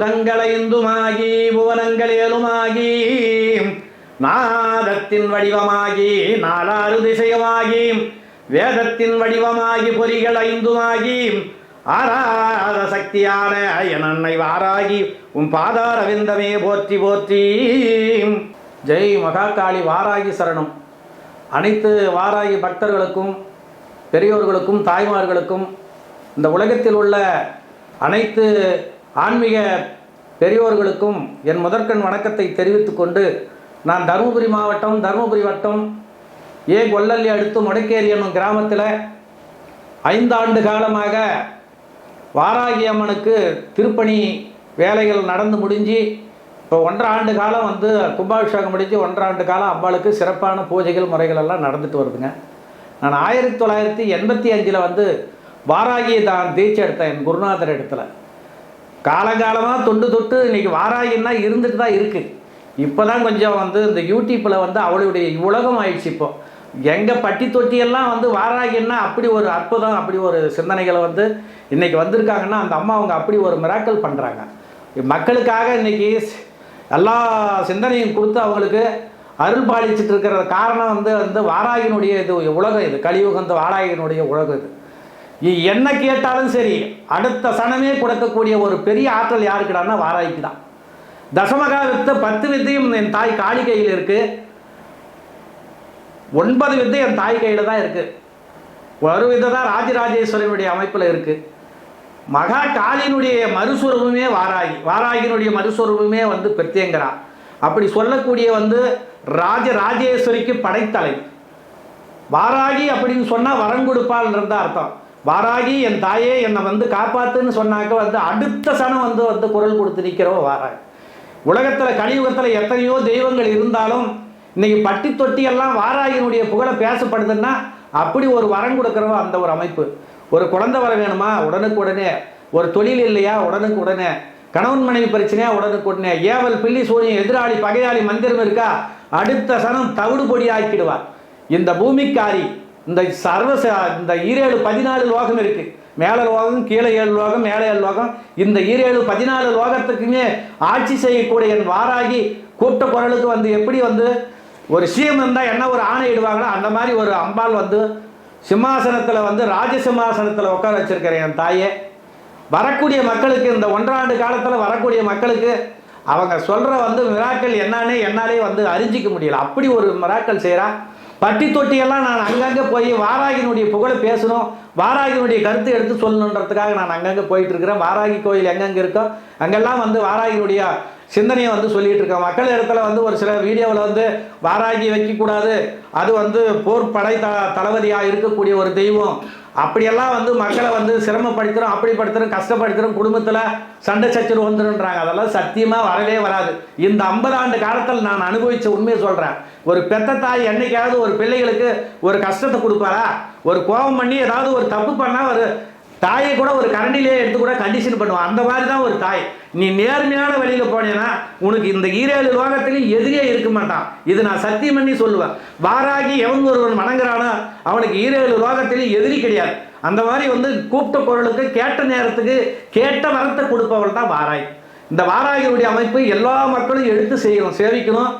பூதங்களைந்துமாகி புவனங்களேலுமாகி நாதத்தின் வடிவமாகி நாலாறு திசையமாகி வேதத்தின் வடிவமாகி பொறிகள் ஐந்துமாகி ஆராத சக்தியான என் அன்னை வாராகி உன் பாதாரவிந்தமே போற்றி போற்றி. ஜெய் மகாகாளி வாராகி சரணம். அனைத்து வாராகி பக்தர்களுக்கும் பெரியோர்களுக்கும் தாய்மார்களுக்கும் இந்த உலகத்தில் உள்ள அனைத்து ஆன்மீக பெரியோர்களுக்கும் என் முதற்கண் வணக்கத்தை தெரிவித்துக்கொண்டு நான் தருமபுரி மாவட்டம் தருமபுரி வட்டம் ஏ. கொல்லல்லி அடுத்து முடக்கேரி என்னும் கிராமத்தில் ஐந்தாண்டு காலமாக வாராகி அம்மனுக்கு திருப்பணி வேலைகள் நடந்து முடிஞ்சு இப்போ ஒன்றரை ஆண்டு காலம் வந்து கும்பாபிஷேகம் முடிஞ்சு ஒன்றரை ஆண்டு காலம் அம்பாளுக்கு சிறப்பான பூஜைகள் முறைகள் எல்லாம் நடந்துட்டு வருதுங்க. நான் ஆயிரத்தி தொள்ளாயிரத்தி எண்பத்தி அஞ்சில் வந்து வாராகியை தான் தீட்சை எடுத்தேன் என் குருநாதர் இடத்துல காலங்காலமாக தொண்டு தொட்டு இன்னைக்கு வாராகின்னா இருந்துட்டு தான் இருக்குது இப்போ தான் கொஞ்சம் வந்து இந்த யூடியூப்பில் வந்து அவளுடைய உலகம் ஆயிடுச்சு இப்போ. எங்கள் பட்டி தொட்டியெல்லாம் வந்து வாராகின்னா அப்படி ஒரு அற்புதம் அப்படி ஒரு சிந்தனைகளை வந்து இன்றைக்கி வந்திருக்காங்கன்னா அந்த அம்மா அவங்க அப்படி ஒரு மிராக்கல் பண்ணுறாங்க மக்களுக்காக இன்னைக்கு எல்லா சிந்தனையும் கொடுத்து அவங்களுக்கு அருள் பாலிச்சுட்டு இருக்கிற காரணம் வந்து வந்து வாராகினுடைய இது உலகம் இது. கலியுகம் இந்த வாராகினுடைய உலகம் இது. இ- என்ன கேட்டாலும் சரி அடுத்த சனமே கொடுக்கக்கூடிய ஒரு பெரிய ஆற்றல் யாருக்குடான்னா வாராய்க்கு தான் தசமகா வித்து பத்து வித்தையும் என் தாய் காளி கையில் இருக்கு. ஒன்பது வித்தை என் தாய் கையில் தான் இருக்கு. ஒரு வித்தை தான் ராஜராஜேஸ்வரனுடைய அமைப்பில் இருக்கு. மகா காளியினுடைய மறுசுரூபமே வாராகி வாராகினுடைய மறுசுரூபமே வந்து பிரத்யங்கரா. அப்படி சொல்லக்கூடிய வந்து ராஜராஜேஸ்வரிக்கு படைத்தலை. வாராகி அப்படின்னு சொன்னால் வரம் கொடுப்பாள்ன்றது தான் அர்த்தம். வாராகி என் தாயே என்னை வந்து காப்பாத்துன்னு சொன்னாக்க வந்து அடுத்த சனம் வந்து வந்து குரல் கொடுத்து நிற்கிறவ வாராகி உலகத்தில் கலியுகத்தில் எத்தனையோ தெய்வங்கள் இருந்தாலும் இன்னைக்கு பட்டி தொட்டி எல்லாம் வாராகினுடைய புகழை பேசப்படுதுன்னா அப்படி ஒரு வரம் கொடுக்குறவ அந்த ஒரு அமைப்பு. ஒரு குழந்தை வர வேணுமா? உடனுக்கு உடனே. ஒரு தொழில் இல்லையா? உடனுக்கு உடனே. கணவன் மனைவி பிரச்சனையா? உடனுக்கு உடனே. ஏவல் பில்லி சூரியன் எதிராளி பகையாளி மந்திரம் இருக்கா? அடுத்த சனம் தவிடு பொடி ஆக்கிடுவார் இந்த பூமிக்காரி இந்த சர்வ இந்த ஈரேழு பதினாலு லோகம் இருக்கு. மேல லோகம் கீழே ஏழு லோகம் மேலே ஏழு லோகம். இந்த ஈரேழு பதினாலு லோகத்துக்குமே ஆட்சி செய்யக்கூடிய என் வாராகி கூப்பிட்ட குரலுக்கு வந்து எப்படி வந்து ஒரு சிஎம் இருந்தால் என்ன ஒரு ஆணை இடுவாங்களோ அந்த மாதிரி ஒரு அம்பாள் வந்து சிம்மாசனத்தில் வந்து ராஜ சிம்மாசனத்தில் உட்கார வச்சிருக்கிறேன் என் தாயே. வரக்கூடிய மக்களுக்கு இந்த ஒன்றாண்டு காலத்தில் வரக்கூடிய மக்களுக்கு அவங்க சொல்கிற வந்து மிராக்கள் என்னன்னே என்னாலே வந்து அறிஞ்சிக்க முடியல. அப்படி ஒரு மிராக்கள் செய்கிறா பட்டி தொட்டியெல்லாம் நான் அங்கங்கே போய் வாராகினுடைய புகழை பேசணும் வாராகினுடைய கருத்து எடுத்து சொல்லணுன்றதுக்காக நான் அங்கங்கே போயிட்டு இருக்கிறேன் வாராகி கோயில் எங்கெங்கே இருக்கோ அங்கெல்லாம் வந்து வாராகினுடைய சிந்தனையை வந்து சொல்லிட்டு இருக்கேன் மக்கள் இடத்துல வந்து ஒரு சில வீடியோவில் வந்து வாராகி வைக்கக்கூடாது. அது வந்து போர் படை த தளபதியாக இருக்கக்கூடிய ஒரு தெய்வம். அப்படியெல்லாம் வந்து மக்களை வந்து சிரமப்படுத்துகிறோம் அப்படி படுத்துகிறோம் கஷ்டப்படுத்துகிறோம் குடும்பத்தில் சண்டை சச்சரவு வந்துருன்றாங்க அதெல்லாம் சத்தியமாக வரவே வராது. இந்த ஐம்பது ஆண்டு காலத்தில் நான் அனுபவித்த உண்மையை சொல்கிறேன் ஒரு பெத்த தாய் என்னைக்காவது ஒரு பிள்ளைகளுக்கு ஒரு கஷ்டத்தை கொடுப்பாரா ஒரு கோபம் பண்ணி ஏதாவது ஒரு தப்பு பண்ணால் ஒரு தாயை கூட ஒரு கரண்டிலே எடுத்து கூட கண்டிஷன் பண்ணுவான். அந்த மாதிரி தான் ஒரு தாய். நீ நேர்மையான வழியில் போனேன்னா உனக்கு இந்த ஈரேழு லோகத்திலையும் எதிரியே இருக்க மாட்டான். இது நான் சத்தியம் பண்ணி சொல்லுவேன். வாராகி எவன் ஒருவன் வணங்குறானோ அவனுக்கு ஈரேழு லோகத்திலையும் எதிரி கிடையாது. அந்த மாதிரி வந்து கூப்பிட்ட பொருளுக்கு கேட்ட நேரத்துக்கு கேட்ட வரத்தை கொடுப்பவள் தான் வாராய் இந்த வாராகியுடைய அமைப்பு எல்லா மக்களும் எடுத்து செய்யணும் சேவிக்கணும்.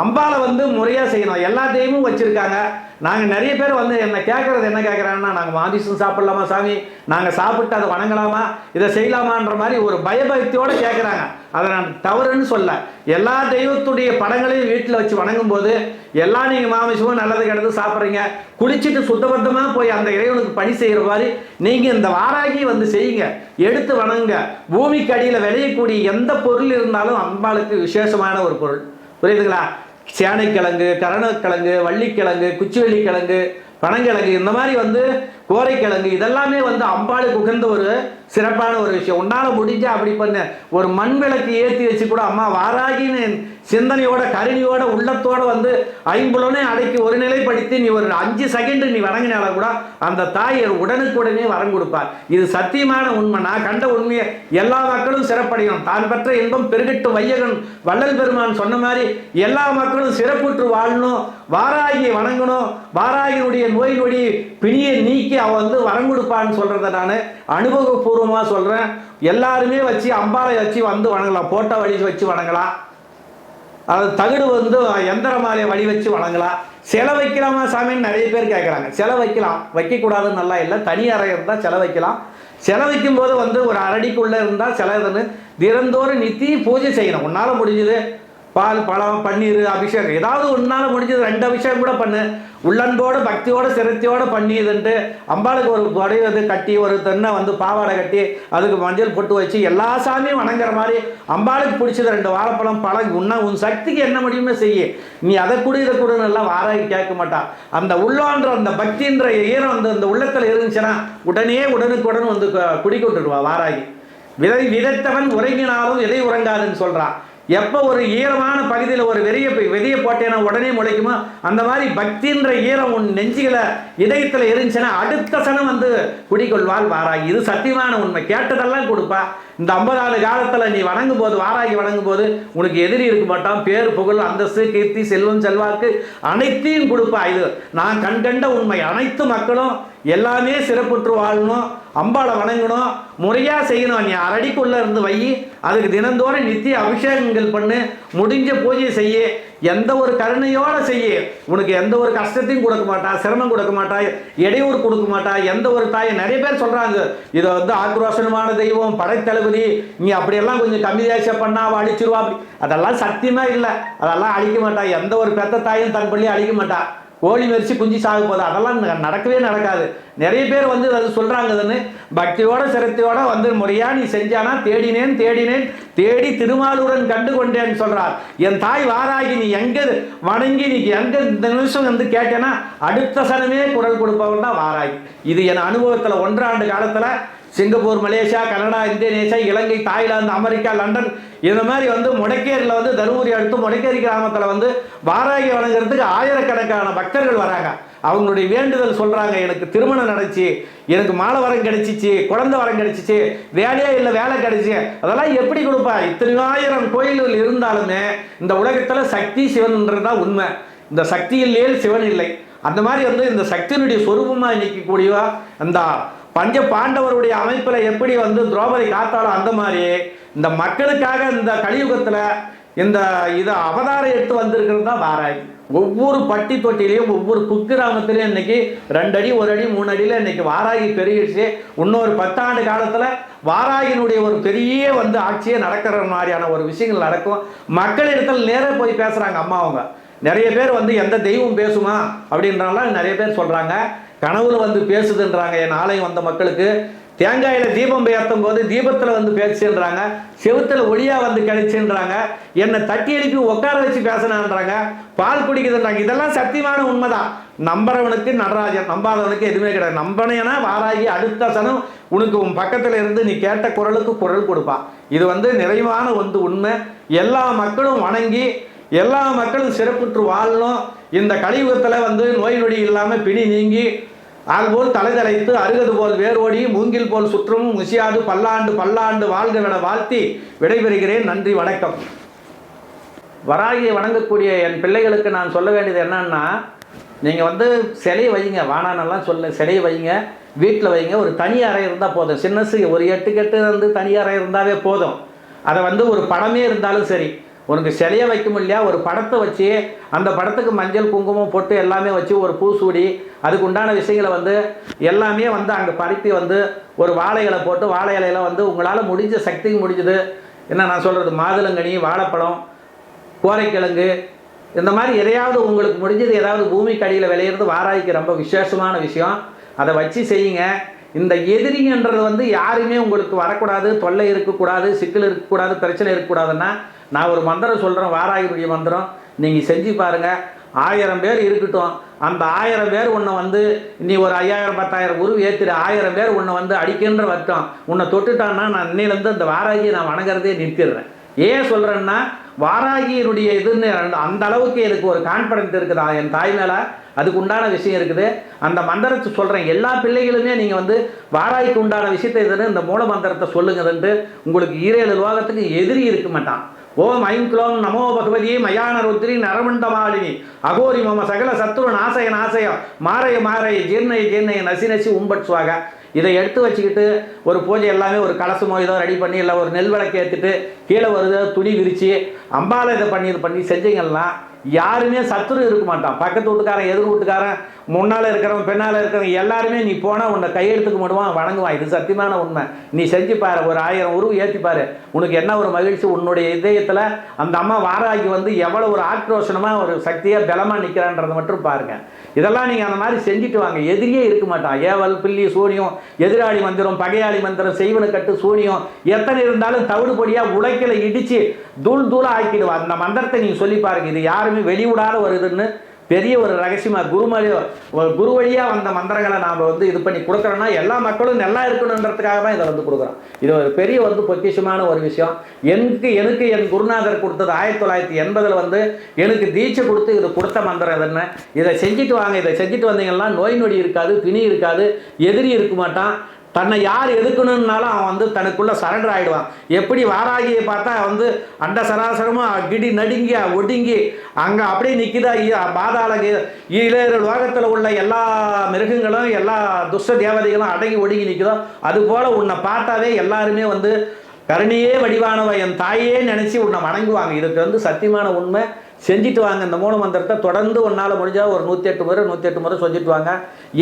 அம்பாவை வந்து முறையாக செய்யணும். எல்லா தெய்வமும் வச்சுருக்காங்க. நாங்கள் நிறைய பேர் வந்து என்னை கேட்குறது என்ன கேட்குறாங்கன்னா நாங்கள் மாமிசம் சாப்பிட்லாமா சாமி? நாங்கள் சாப்பிட்டு அதை வணங்கலாமா? இதை செய்யலாமான்ற மாதிரி ஒரு பயபக்தியோடு கேட்குறாங்க அதை நான் தவறுன்னு சொல்ல. எல்லா தெய்வத்துடைய படங்களையும் வீட்டில் வச்சு வணங்கும் போது எல்லாம் நீங்கள் மாமிசமும் நல்லது கிடந்து சாப்பிட்றீங்க. குளிச்சுட்டு சுத்தபத்தமாக போய் அந்த இறைவனுக்கு பணி செய்கிற மாதிரி நீங்கள் இந்த வாராகி வந்து செய்யுங்க. எடுத்து வணங்குங்க. பூமிக்கு அடியில் விளையக்கூடிய எந்த பொருள் இருந்தாலும் அம்பாளுக்கு விசேஷமான ஒரு பொருள். புரியுதுங்களா? சேனைக்கிழங்கு கரணக்கிழங்கு வள்ளிக்கிழங்கு குச்சிவள்ளிக்கிழங்கு பனங்கிழங்கு இந்த மாதிரி வந்து கோரைக்கிழங்கு இதெல்லாமே வந்து அம்பாளுக்கு உகந்த ஒரு சிறப்பான ஒரு விஷயம். உன்னால முடிஞ்சா அப்படி பண்ண. ஒரு மண் விளக்கு ஏற்றி வச்சு கூட அம்மா வாராகின்னு சிந்தனையோட கருணியோட உள்ளத்தோட வந்து ஐம்புலனே அடக்கி ஒரு நிலைப்படுத்தி நீ ஒரு அஞ்சு செகண்ட் நீ வணங்கினால கூட அந்த தாய் உடனுக்குடனே வரம் கொடுப்பார் இது சத்தியமான உண்மை. நான் கண்ட உண்மையை எல்லா மக்களும் சிறப்படையணும். தான் பெற்ற இன்பம் பெருகிட்டு வையகன் வள்ளல் பெருமான் சொன்ன மாதிரி எல்லா மக்களும் சிறப்புற்று வாழணும். வாராகியை வணங்கணும். வாராகியினுடைய நோய் நொடி பிணியை நீக்கி நித்திக்கு அவ வந்து வரம் கொடுப்பான்னு சொல்கிறத நான் அனுபவபூர்வமாக சொல்கிறேன் எல்லாருமே வச்சு அம்பாலை வச்சு வந்து வணங்கலாம். போட்டோ வழி வச்சு வணங்கலாம். அது தகடு வந்து எந்திர மாலையை வழி வச்சு வணங்கலாம். சிலை வைக்கலாமா சாமின்னு நிறைய பேர் கேட்குறாங்க சில வைக்கலாம். வைக்கக்கூடாதுன்னு நல்லா இல்லை. தனி அறை இருந்தால் சில வைக்கலாம். சிலை வைக்கும்போது வந்து ஒரு அரடிக்குள்ளே இருந்தால் சில இதுன்னு தினந்தோறும் நித்தி பூஜை செய்யணும். உன்னால் முடிஞ்சது பால் பழம் பன்னீர் அபிஷேகம். ஏதாவது உன்னால் முடிஞ்சது ரெண்டு அபிஷேகம் கூட பண்ணு. உள்ளன்போடு பக்தியோடு சிரத்தியோடு பண்ணிதுன்ட்டு அம்பாளுக்கு ஒரு புடையது கட்டி ஒரு தென்னை வந்து பாவாடை கட்டி அதுக்கு மஞ்சள் பொட்டு வச்சு எல்லா சாமியும் வணங்குற மாதிரி அம்பாளுக்கு பிடிச்சது ரெண்டு வாழைப்பழம் பழம் உன்ன உன் சக்திக்கு என்ன முடியுமோ செய்ய. நீ அதை கூட இதை கொடுன்னு எல்லாம் வாராகி கேட்க மாட்டான் அந்த உள்ளான்ற அந்த பக்தின்ற ஈரம் வந்து அந்த உள்ளத்தில் இருந்துச்சுன்னா உடனே உடனுக்குடன் வந்து கு- குடிக்கொண்டுடுவா வாராகி. விதை விதைத்தவன் உறங்கினாலும் விதை உறங்காதுன்னு சொல்கிறான் எப்போ ஒரு ஈரமான பகுதியில் ஒரு வெறிய வெளியே போட்டேன்னா உடனே முளைக்குமோ? அந்த மாதிரி பக்தின்ற ஈரம் உன் நெஞ்சுகளை இதயத்தில் இருந்துச்சுன்னா அடுத்த சனம் வந்து குடிக்கொள்வாள் வாராகி. இது சத்தியமான உண்மை. கேட்டதெல்லாம் கொடுப்பா. இந்த ஐம்பதாவது காலத்தில் நீ வணங்கும் போது வாராகி வணங்கும் போது உனக்கு எதிரி இருக்க மாட்டான். பேர் புகழ் அந்தஸ்து கீர்த்தி செல்வம் செல்வாக்கு அனைத்தையும் கொடுப்பா இது. நான் கண்கண்ட உண்மை. அனைத்து மக்களும் எல்லாமே சிறப்புற்று வாழணும். அம்பாளை வணங்கணும். முறையாக செய்யணும். நீ அரடிக்குள்ளே இருந்து வை. அதுக்கு தினந்தோறும் நித்திய அபிஷேகங்கள் பண்ணு முடிஞ்ச பூஜை செய்ய எந்த ஒரு கருணையோட செய்ய. உனக்கு எந்த ஒரு கஷ்டத்தையும் கொடுக்க மாட்டா சிரமம் கொடுக்க மாட்டா இடையூறு கொடுக்க மாட்டா எந்த ஒரு தாயை நிறைய பேர் சொல்றாங்க. இதை வந்து ஆக்ரோஷனமான தெய்வம் படைத்தளபதி நீ அப்படியெல்லாம் கொஞ்சம் கம்மி தேசம் பண்ணா அவள் அழிச்சிருவா அப்படி. அதெல்லாம் சத்தியமா இல்லை. அதெல்லாம் அழிக்க மாட்டா. எந்த ஒரு பெத்த தாயும் தன் பள்ளி அழிக்க மாட்டா. கோழி மெரிசி குஞ்சு சாக போகுது. அதெல்லாம் ந- நடக்கவே நடக்காது. நிறைய பேர் வந்து அது சொல்றாங்கன்னு பக்தியோட சிரத்தையோட வந்து முறையா நீ செஞ்சானா தேடினேன் தேடினேன் தேடி திருமாலுடன் கண்டு கொண்டேன்னு சொல்கிறார் என் தாய் வாராகி நீ எங்கே வணங்கி நீ எங்கே இந்த நிமிஷம் வந்து கேட்டேன்னா அடுத்த சனமே குரல் கொடுப்பவன் தான் வாராகி. இது என் அனுபவத்தில் ஒன்றாண்டு காலத்தில் Singapore Malaysia Canada Indonesia Ilangai Thailand America London இந்த மாதிரி வந்து முடக்கேரியில் வந்து தருமபுரி அடுத்து முடக்கேரி கிராமத்தில் வந்து வாராகி வணங்குறதுக்கு ஆயிரக்கணக்கான பக்தர்கள் வராங்க. அவங்களுடைய வேண்டுதல் சொல்கிறாங்க எனக்கு திருமணம் நடந்துச்சு எனக்கு மாலை வரம் கிடைச்சிச்சு குழந்தை வரம் கிடைச்சிச்சு வேலையே இல்லை வேலை கிடைச்சி. அதெல்லாம் எப்படி கொடுப்பா? இத்தனை ஆயிரம் கோயில்கள் இருந்தாலுமே இந்த உலகத்தில் சக்தி சிவன்ன்றது தான் உண்மை. இந்த சக்தி இல்லையே சிவன் இல்லை? அந்த மாதிரி வந்து இந்த சக்தியினுடைய சொரூபமாக நிற்கக்கூடியவா அந்த பஞ்ச பாண்டவருடைய அமைப்புல எப்படி வந்து திரௌபதி காத்தாலும் அந்த மாதிரி இந்த மக்களுக்காக இந்த கலியுகத்துல இந்த இதை அவதாரம் எடுத்து வந்திருக்கிறது தான் வாராகி. ஒவ்வொரு பட்டி தொட்டிலையும் ஒவ்வொரு குக்கிராமத்திலையும் இன்னைக்கு ரெண்டு அடி ஒரு அடி மூணு அடியில் இன்னைக்கு வாராகி பெருகிடுச்சு. இன்னொரு பத்தாண்டு காலத்தில் வாராகினுடைய ஒரு பெரிய வந்து ஆட்சியே நடக்கிற மாதிரியான ஒரு விஷயங்கள் நடக்கும். மக்களிடத்தில் நேராக போய் பேசுகிறாங்க அம்மா அவங்க. நிறைய பேர் வந்து எந்த தெய்வம் பேசுமா அப்படின்றலாம் நிறைய பேர் சொல்கிறாங்க கனவுல வந்து பேசுதுன்றாங்க. என் ஆலயம் வந்த மக்களுக்கு தேங்காயில தீபம் ஏற்றும் போது தீபத்தில் வந்து பேசுன்றாங்க செவுத்துல ஒளியா வந்து கிடைச்சுன்றாங்க. என்னை தட்டி எழுப்பி உட்கார வச்சு பேசினான்றாங்க. பால் குடிக்குதுன்றாங்க. இதெல்லாம் சத்தியமான உண்மைதான். நம்புறவனுக்கு நடராஜன் நம்பாதவனுக்கு எதுவுமே கிடையாது. நம்பனையனா வாராகி அடுத்த சனம் உனக்கு உன் பக்கத்துல இருந்து நீ கேட்ட குரலுக்கு குரல் கொடுப்பா இது வந்து நிறைவான வந்து உண்மை. எல்லா மக்களும் வணங்கி எல்லா மக்களும் சிறப்புற்று வாழணும். இந்த கலியுகத்தில் வந்து நோய் நொடி இல்லாமல் பிணி நீங்கி அதுபோல் தலை தலைத்து அருகது போல் வேரோடி மூங்கில் போல் சுற்றும் முசியாது பல்லாண்டு பல்லாண்டு வாழ்கவென வாழ்த்தி விடைபெறுகிறேன். நன்றி வணக்கம். வராகியை வணங்கக்கூடிய என் பிள்ளைகளுக்கு நான் சொல்ல வேண்டியது என்னன்னா நீங்கள் வந்து சிலையை வைங்க வானானெல்லாம் சொல்ல சிலையை வைங்க வீட்டில் வைங்க ஒரு தனி அறை இருந்தால் போதும். சின்னசு ஒரு எட்டு கெட்டு வந்து தனி அறை இருந்தாவே போதும். அதை வந்து ஒரு படமே இருந்தாலும் சரி. உனக்கு சிலையை வைக்க முடியல ஒரு படத்தை வச்சு அந்த படத்துக்கு மஞ்சள் குங்குமம் போட்டு எல்லாமே வச்சு ஒரு பூசூடி அதுக்கு உண்டான விஷயங்களை வந்து எல்லாமே வந்து அங்கே பருப்பி வந்து ஒரு வாழை இலை போட்டு வாழை இலையில வந்து உங்களால் முடிஞ்ச சக்திக்கு முடிஞ்சது. என்ன நான் சொல்கிறது மாதுளங்கனி வாழைப்பழம் கோரைக்கிழங்கு இந்த மாதிரி எதையாவது உங்களுக்கு முடிஞ்சது ஏதாவது பூமிக்கு அடியில் விளையிறது வாராய்க்கு ரொம்ப விசேஷமான விஷயம். அதை வச்சு செய்யுங்க. இந்த எதிரிங்கன்றது வந்து யாருமே உங்களுக்கு வரக்கூடாது தொல்லை இருக்கக்கூடாது சிக்கல் இருக்கக்கூடாது பிரச்சனை இருக்கக்கூடாதுன்னா நான் ஒரு மந்திரம் சொல்கிறேன் வாராகினுடைய மந்திரம். நீங்கள் செஞ்சு பாருங்கள் ஆயிரம் பேர் இருக்கட்டும். அந்த ஆயிரம் பேர் உன்னை வந்து நீ ஒரு ஐயாயிரம் பத்தாயிரம் உருவு ஏற்றிடு ஆயிரம் பேர் உன்னை வந்து அடிக்கின்ற வட்டம் உன்னை தொட்டுட்டான்னா நான் இன்னிலேருந்து அந்த வாராகியை நான் வணங்குறதே நிறுத்திடுறேன். ஏன் சொல்கிறேன்னா வாராகியினுடைய இதுன்னு அந்த- அந்த அளவுக்கு எனக்கு ஒரு கான்ஃபிடென்ட் இருக்குதா? என் தாய் மேலே அதுக்கு உண்டான விஷயம் இருக்குது. அந்த மந்திரத்தை சொல்கிறேன் எல்லா பிள்ளைகளுமே நீங்கள் வந்து வாராய்க்கு உண்டான விஷயத்தை இதுன்னு இந்த மூல மந்திரத்தை சொல்லுங்கதுன்ட்டு உங்களுக்கு ஈரேழு லோகத்துக்கு எதிரி இருக்க மாட்டான். ஓம் ஐம் நமோ பகவதி மயான ருத்ரி நரமண்டமாலினி அகோரி மம சகல சத்ரு நாசய நாசய. மாரைய மாரைய ஜீர்ணய ஜீர்ணய நசி நசி உம்பட்சுவாக இதை எடுத்து வச்சுக்கிட்டு ஒரு பூஜை எல்லாமே ஒரு கலசமோ ஏதோ ரெடி பண்ணி இல்லை ஒரு நெல் விளக்கு ஏற்றிட்டு கீழே வருது துணி விரித்து அம்பால இதை பண்ணி இது பண்ணி செஞ்சீங்கன்னா யாருமே சத்துரு இருக்க மாட்டான். பக்கத்து வீட்டுக்காரன் எதிர் வீட்டுக்காரன் முன்னால் இருக்கிறவன் பின்னால் இருக்கிறவன் எல்லாருமே நீ போனால் உன்னை கையெழுத்துக்கு மட்டுவான் வணங்குவான். இது சத்தியமான உண்மை. நீ செஞ்சு பாரு ஒரு ஆயிரம் உருவு ஏற்றிப்பாரு உனக்கு என்ன ஒரு மகிழ்ச்சி? உன்னுடைய இதயத்தில் அந்த அம்மா வாராகி வந்து எவ்வளோ ஒரு ஆக்ரோஷனமாக ஒரு சக்தியாக பலமாக நிற்கிறான்றதை மட்டும் பாருங்க. இதெல்லாம் நீங்கள் அந்த மாதிரி செஞ்சுட்டு வாங்க. எதிரியே இருக்க மாட்டான். ஏவல் பில்லி சூரியம் எதிராளி மந்திரம் பகையாளி மந்திரம் செய்வனு கட்டு சூனியம் எத்தனை இருந்தாலும் தவிடு பொடியாக உடைக்கல இடித்து தூள் தூளாக ஆக்கிடுவான் அந்த மந்திரத்தை நீங்கள் சொல்லி பாருங்க இது யாருமே வெளிவிடாத வருதுன்னு பெரிய ஒரு ரகசியமாக குருமொழி குரு வழியாக வந்த மந்திரங்களை நாம் வந்து இது பண்ணி கொடுக்குறோன்னா எல்லா மக்களும் நல்லா இருக்கணுன்றதுக்காக தான் இதை வந்து கொடுக்குறோம். இது ஒரு பெரிய வந்து பொக்கிஷமான ஒரு விஷயம். எனக்கு எனக்கு என் குருநாதர் கொடுத்தது ஆயிரத்தி தொள்ளாயிரத்தி எண்பதில் வந்து எனக்கு தீட்சை கொடுத்து இது கொடுத்த மந்திரம் என்ன? இதை செஞ்சுட்டு வாங்க இதை செஞ்சுட்டு வந்தீங்கன்னா நோய் நொடி இருக்காது பிணி இருக்காது எதிரி இருக்க மாட்டான். தன்னை யார் எதுக்கணும்னாலும் அவன் வந்து தனக்குள்ளே சரண்டர் ஆகிடுவான் எப்படி வாராகியை பார்த்தா வந்து அண்ட சராசரமாக கிடி நடுங்கி ஒடுங்கி அங்கே அப்படியே நிற்கிதா பாதாள ஈழேறு லோகத்தில் உள்ள எல்லா மிருகங்களும் எல்லா துஷ்ட தேவதைகளும் அடங்கி ஒடுங்கி நிற்குதோ அதுபோல் உன்னை பார்த்தாவே எல்லாருமே வந்து கருணையே வடிவானவ என் தாயே நினச்சி உன்னை வணங்குவாங்க. இதுக்கு வந்து சத்தியமான உண்மை. செஞ்சுட்டு வாங்க. இந்த மூணு மந்திரத்தை தொடர்ந்து ஒன்றால் முடிஞ்சால் ஒரு நூற்றி எட்டு முறை நூற்றி எட்டு முறை சொல்லிட்டு வாங்க.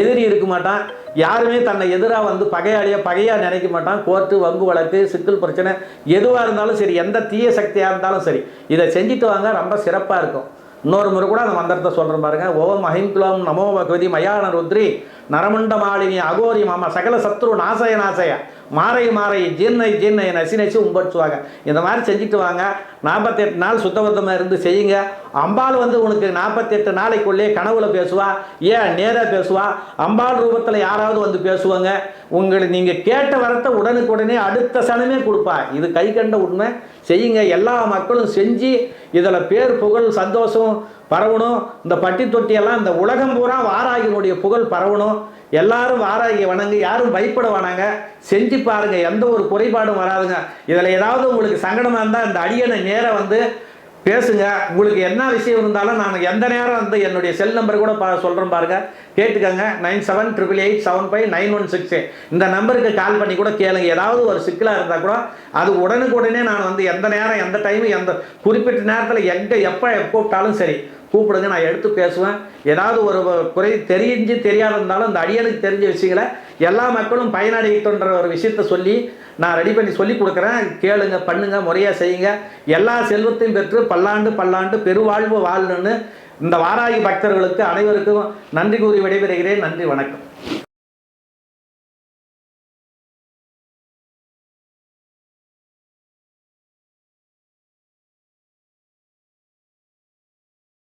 எதிரி இருக்க மாட்டான். யாருமே தன்னை எதிராக வந்து பகையாளியாக பகையாக நினைக்க மாட்டான். கோர்ட்டு வம்பு வழக்கு சிக்கல் பிரச்சனை எதுவாக இருந்தாலும் சரி எந்த தீய சக்தியாக இருந்தாலும் சரி இதை செஞ்சுட்டு வாங்க. ரொம்ப சிறப்பாக இருக்கும். இன்னொரு முறை கூட அந்த மந்திரத்தை சொல்கிறேன் பாருங்க. ஓம் அஹிம்குலம் நமோ பகவதி மயான ருத்ரி நரமண்ட மாலினி அகோரி மாமா சகல சத்ரு நாசய நாசய. மாறை மாறை ஜீர்ணை ஜீர்ணை நசி நசி உம்பட்டுவாங்க இந்த மாதிரி செஞ்சுட்டு வாங்க. நாற்பத்தெட்டு நாள் சுத்தபத்தமாக இருந்து செய்யுங்க. அம்பாள் வந்து உனக்கு நாற்பத்தெட்டு நாளைக்குள்ளே கனவுல பேசுவா. ஏன்? நேராக பேசுவா. அம்பாள் ரூபத்தில் யாராவது வந்து பேசுவாங்க. உங்களை நீங்கள் கேட்ட வரத்தை உடனுக்குடனே அடுத்த சனமே கொடுப்பா. இது கை கண்ட உண்மை. செய்யுங்க. எல்லா மக்களும் செஞ்சு இதில் பேர் புகழ் சந்தோஷம் பரவணும். இந்த பட்டி தொட்டியெல்லாம் இந்த உலகம் பூரா வாராகினுடைய புகழ் பரவணும். எல்லாரும் வாராகி வணங்கு. யாரும் பயப்பட வேணாங்க. செஞ்சு பாருங்கள் எந்த ஒரு குறைபாடும் வராதுங்க. இதில் ஏதாவது உங்களுக்கு சங்கடமாக இருந்தால் இந்த அடியனை நேராக வந்து பேசுங்க. உங்களுக்கு என்ன விஷயம் இருந்தாலும் நான் எந்த நேரம் வந்து என்னுடைய செல் நம்பர் கூட பா சொல்கிறேன் பாருங்க. கேட்டுக்கோங்க. Nine seven triple eight seven five nine one six இந்த நம்பருக்கு கால் பண்ணி கூட கேளுங்க. ஏதாவது ஒரு சிக்கலாக இருந்தால் கூட அது உடனுக்குடனே நான் வந்து எந்த நேரம் எந்த டைம் எந்த குறிப்பிட்ட நேரத்தில் எங்கே எப்போ கூப்பிட்டாலும் சரி. கூப்பிடுங்க நான் எடுத்து பேசுவேன். ஏதாவது ஒரு குறை தெரிஞ்சு தெரியாத இருந்தாலும் அந்த அடியனுக்கு தெரிஞ்ச விஷயங்களை எல்லா மக்களும் பயனடையட்டுன்ற ஒரு விஷயத்த சொல்லி நான் ரெடி பண்ணி சொல்லி கொடுக்குறேன். கேளுங்க பண்ணுங்க முறையாக செய்யுங்க. எல்லா செல்வத்தையும் பெற்று பல்லாண்டு பல்லாண்டு பெருவாழ்வு வாழணும்னு இந்த வாராகி பக்தர்களுக்கு அனைவருக்கும் நன்றி கூறி விடைபெறுகிறேன். நன்றி வணக்கம்.